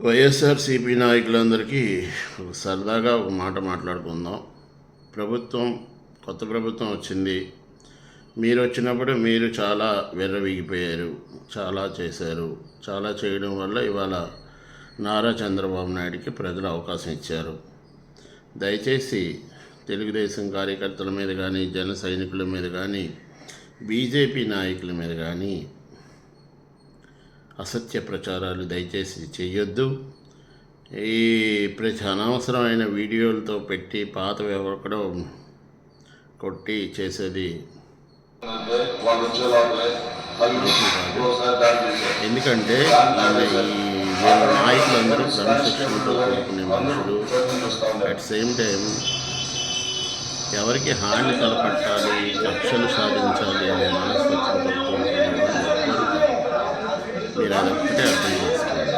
వైఎస్ఆర్సీపీ నాయకులందరికీ సరదాగా ఒక మాట మాట్లాడుకుందాం. ప్రభుత్వం కొత్త ప్రభుత్వం వచ్చింది. మీరు వచ్చినప్పుడు మీరు చాలా విర్రవీగిపోయారు చాలా చేశారు. చాలా చేయడం వల్ల ఇవాళ నారా చంద్రబాబు నాయుడికి ప్రజలు అవకాశం ఇచ్చారు. దయచేసి తెలుగుదేశం కార్యకర్తల మీద కానీ జన సైనికుల మీద కానీ బీజేపీ నాయకుల మీద కానీ అసత్య ప్రచారాలు దయచేసి చేయొద్దు ఈ ప్రతి అనవసరమైన వీడియోలతో పెట్టి పాత ఎవరికడో కొట్టి చేసేది ఎందుకంటే ఈ వీళ్ళ నాయకులందరూ క్రమశిక్షణతో కూడుకునే మనుషులు. అట్ సేమ్ టైం ఎవరికి హాని తలపట్టాలి లక్ష్యాలు సాధించాలి అనే మనసు కూడుకునే వాళ్ళు ఎవ్వరూ కాదు. మీరు అది ఒక్కటే అర్థం చేసుకోండి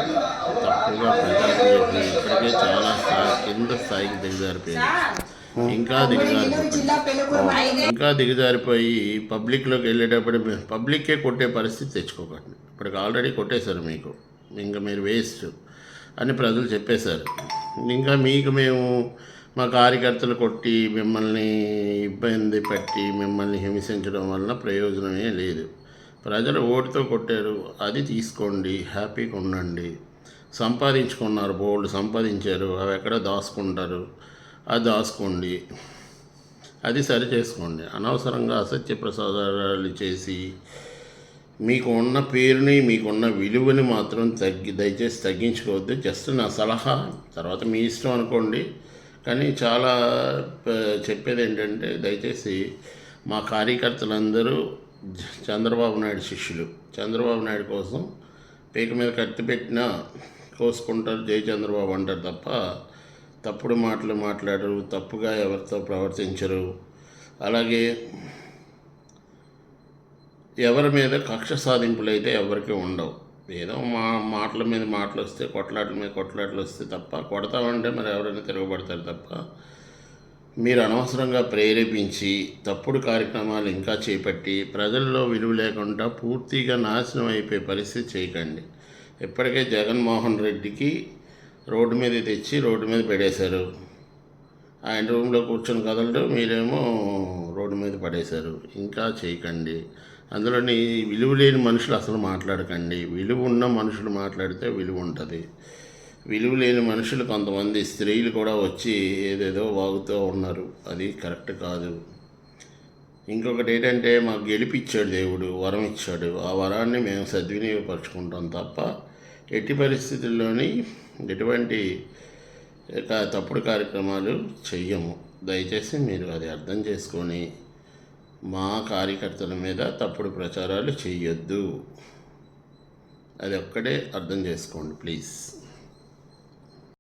తప్పుగా ఇప్పటికే చాలా స్థాయి కింద స్థాయికి దిగజారిపోయింది. ఇంకా దిగజారిపోయింది ఇంకా దిగజారిపోయి పబ్లిక్లోకి వెళ్ళేటప్పుడు పబ్లిక్కే కొట్టే పరిస్థితి తెచ్చుకోకండి. ఇప్పటికి ఆల్రెడీ కొట్టేశారు మీకు. ఇంకా మీరు వేస్ట్ అని ప్రజలు చెప్పేశారు. ఇంకా మీకు మేము మా కార్యకర్తలు కొట్టి మిమ్మల్ని ఇబ్బంది పెట్టి మిమ్మల్ని హింసించడం వలన ప్రయోజనమే లేదు. ప్రజలు ఓటుతో కొట్టారు. అది తీసుకోండి. హ్యాపీగా ఉండండి. సంపాదించుకున్నారు బోల్డ్ సంపాదించారు అవి ఎక్కడ దాచుకుంటారు. అది దాచుకోండి. అది సరి చేసుకోండి. అనవసరంగా అసత్య ప్రసాదాలు చేసి మీకు ఉన్న పేరుని మీకున్న విలువని మాత్రం తగ్గి దయచేసి తగ్గించుకోవద్దు. జస్ట్ నా సలహా. తర్వాత మీ ఇష్టం అనుకోండి. కానీ చాలా చెప్పేది ఏంటంటే దయచేసి మా కార్యకర్తలందరూ చంద్రబాబు నాయుడు శిష్యులు. చంద్రబాబు నాయుడు కోసం పీక మీద కత్తి పెట్టిన కోసుకుంటారు. జై చంద్రబాబు అంటారు తప్ప తప్పుడు మాటలు మాట్లాడరు తప్పుగా ఎవరితో ప్రవర్తించరు. అలాగే ఎవరి మీద కక్ష సాధింపులు అయితే ఎవరికి ఉండవు. ఏదో మా మాటల మీద మాటలు వస్తే కొట్లాటల మీద కొట్లాటలు వస్తే తప్ప కొడతామంటే మరి ఎవరైనా తిరగబడతారు తప్ప మీరు అనవసరంగా ప్రేరేపించి తప్పుడు కార్యక్రమాలు ఇంకా చేపట్టి ప్రజల్లో విలువ లేకుండా పూర్తిగా నాశనం అయిపోయే పరిస్థితి చేయకండి. ఇప్పటికే జగన్మోహన్ రెడ్డికి రోడ్డు మీద తెచ్చి రోడ్డు మీద పడేశారు. ఆయన రూమ్లో కూర్చొని కదలడం మీరేమో రోడ్డు మీద పడేశారు. ఇంకా చేయకండి. అందులోని విలువ లేని మనుషులు అసలు మాట్లాడకండి. విలువ ఉన్న మనుషులు మాట్లాడితే విలువ ఉంటుంది. విలువ లేని మనుషులు కొంతమంది స్త్రీలు కూడా వచ్చి ఏదేదో వాగుతూ ఉన్నారు. అది కరెక్ట్ కాదు. ఇంకొకటి ఏంటంటే మాకు గెలిపిచ్చాడు దేవుడు వరం ఇచ్చాడు. ఆ వరాన్ని మేము సద్వినియోగపరచుకుంటాం తప్ప ఎట్టి పరిస్థితుల్లోని ఎటువంటి తప్పుడు కార్యక్రమాలు చెయ్యము. దయచేసి మీరు అది అర్థం చేసుకొని మా కార్యకర్తల మీద తప్పుడు ప్రచారాలు చెయ్యొద్దు. అది ఒక్కటే అర్థం చేసుకోండి ప్లీజ్.